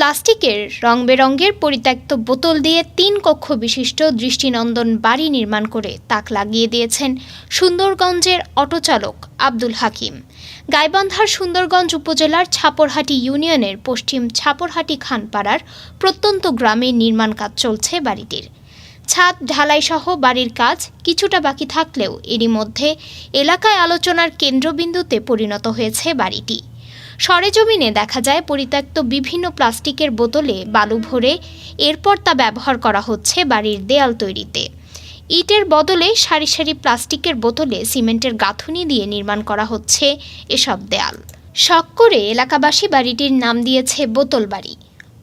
প্লাস্টিকের রং বেরঙের পরিত্যক্ত বোতল দিয়ে তিন কক্ষ বিশিষ্ট দৃষ্টিনন্দন বাড়ি নির্মাণ করে তাক লাগিয়ে দিয়েছেন সুন্দরগঞ্জের অটোচালক আব্দুল হাকিম। গাইবান্ধার সুন্দরগঞ্জ উপজেলার ছাপরহাটি ইউনিয়নের পশ্চিম ছাপরহাটি খানপাড়ার প্রত্যন্ত গ্রামে নির্মাণ কাজ চলছে বাড়িটির। ছাদ, ঢালাইসহ বাড়ির কাজ কিছুটা বাকি থাকলেও এরই মধ্যে এলাকায় আলোচনার কেন্দ্রবিন্দুতে পরিণত হয়েছে বাড়িটি। সরেজমিনে দেখা যায় পরিত্যক্ত বিভিন্ন প্লাস্টিকের বোতলে বালু ভরে এরপর তা ব্যবহার করা হচ্ছে বাড়ির দেয়াল তৈরিতে। ইটের বদলে সারি সারি প্লাস্টিকের বোতলে সিমেন্টের গাঁথুনি দিয়ে নির্মাণ করা হচ্ছে এসব দেয়াল। শখ করে এলাকাবাসী বাড়িটির নাম দিয়েছে বোতল বাড়ি।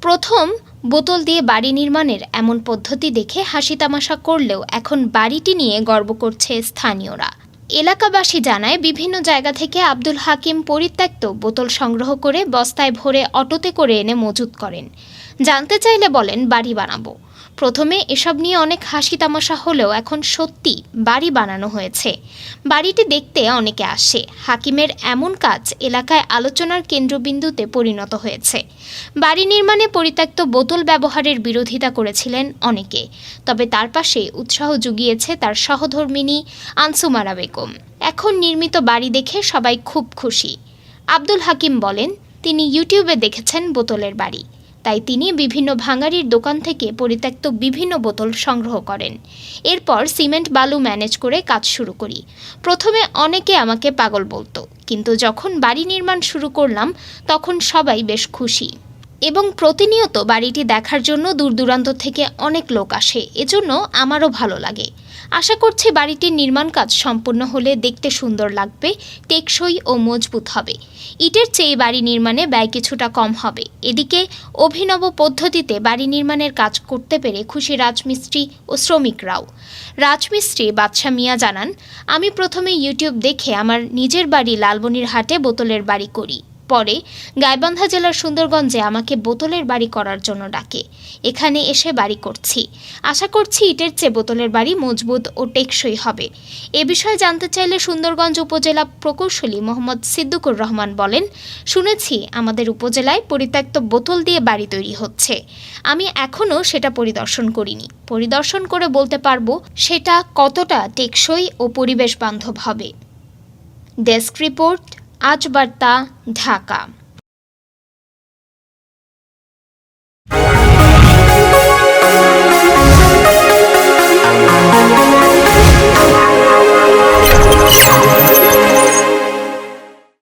প্রথম বোতল দিয়ে বাড়ি নির্মাণের এমন পদ্ধতি দেখে হাসি তামাশা করলেও এখন বাড়িটি নিয়ে গর্ব করছে স্থানীয়রা। এলাকাবাসী জানায়, বিভিন্ন জায়গা থেকে আব্দুল হাকিম পরিত্যক্ত বোতল সংগ্রহ করে বস্তায় ভরে অটোতে করে এনে মজুত করেন। জানতে চাইলে বলেন, বাড়ি বানাবো। প্রথমে এসব নিয়ে অনেক হাসি তামাশা হলেও এখন সত্যি বাড়ি বানানো হয়েছে। বাড়িটি দেখতে অনেকে আসে। হাকিমের এমন কাজ এলাকায় আলোচনার কেন্দ্রবিন্দুতে পরিণত হয়েছে। বাড়ি নির্মাণে পরিত্যক্ত বোতল ব্যবহারের বিরোধিতা করেছিলেন অনেকে। তবে তার পাশে উৎসাহ জুগিয়েছে তার সহধর্মিনী আনসুমারা বেগম। এখন নির্মিত বাড়ি দেখে সবাই খুব খুশি। আব্দুল হাকিম বলেন, তিনি ইউটিউবে দেখেছেন বোতলের বাড়ি। তাই তিনি বিভিন্ন ভাঙারির দোকান থেকে পরিত্যক্ত বিভিন্ন বোতল সংগ্রহ করেন। এরপর সিমেন্ট বালু ম্যানেজ করে কাজ শুরু করি। প্রথমে অনেকে আমাকে পাগল বলতো, কিন্তু যখন বাড়ি নির্মাণ শুরু করলাম, তখন সবাই বেশ খুশি। এবং প্রতিনিয়ত বাড়িটি দেখার জন্য দূর দূরান্ত থেকে অনেক লোক আসে, এজন্য আমারও ভালো লাগে। আশা করছি বাড়িটির নির্মাণ কাজ সম্পূর্ণ হলে দেখতে সুন্দর লাগবে, টেকসই ও মজবুত হবে। ইটের চেয়ে বাড়ি নির্মাণে ব্যয় কিছুটা কম হবে। এদিকে অভিনব পদ্ধতিতে বাড়ি নির্মাণের কাজ করতে পেরে খুশি রাজমিস্ত্রি ও শ্রমিকরাও। রাজমিস্ত্রি বাদশা মিয়া জানান, আমি প্রথমে ইউটিউব দেখে আমার নিজের বাড়ি লালবনির হাটে বোতলের বাড়ি করি। পরে গাইবান্ধা জেলার সুন্দরগঞ্জে আমাকে বোতলের বাড়ি করার জন্য ডাকে। এখানে এসে বাড়ি করছি। আশা করছি ইটের চেয়ে বোতলের বাড়ি মজবুত ও টেকসই হবে। এ বিষয়ে জানতে চাইলে সুন্দরগঞ্জ উপজেলা প্রকৌশলী মোহাম্মদ সিদ্দুকুর রহমান বলেন, শুনেছি আমাদের উপজেলায় পরিত্যক্ত বোতল দিয়ে বাড়ি তৈরি হচ্ছে। আমি এখনও সেটা পরিদর্শন করিনি। পরিদর্শন করে বলতে পারব, সেটা কতটা টেকসই ও পরিবেশ বান্ধব হবে। ডেস্ক রিপোর্ট আজ বার্তা ঢাকা।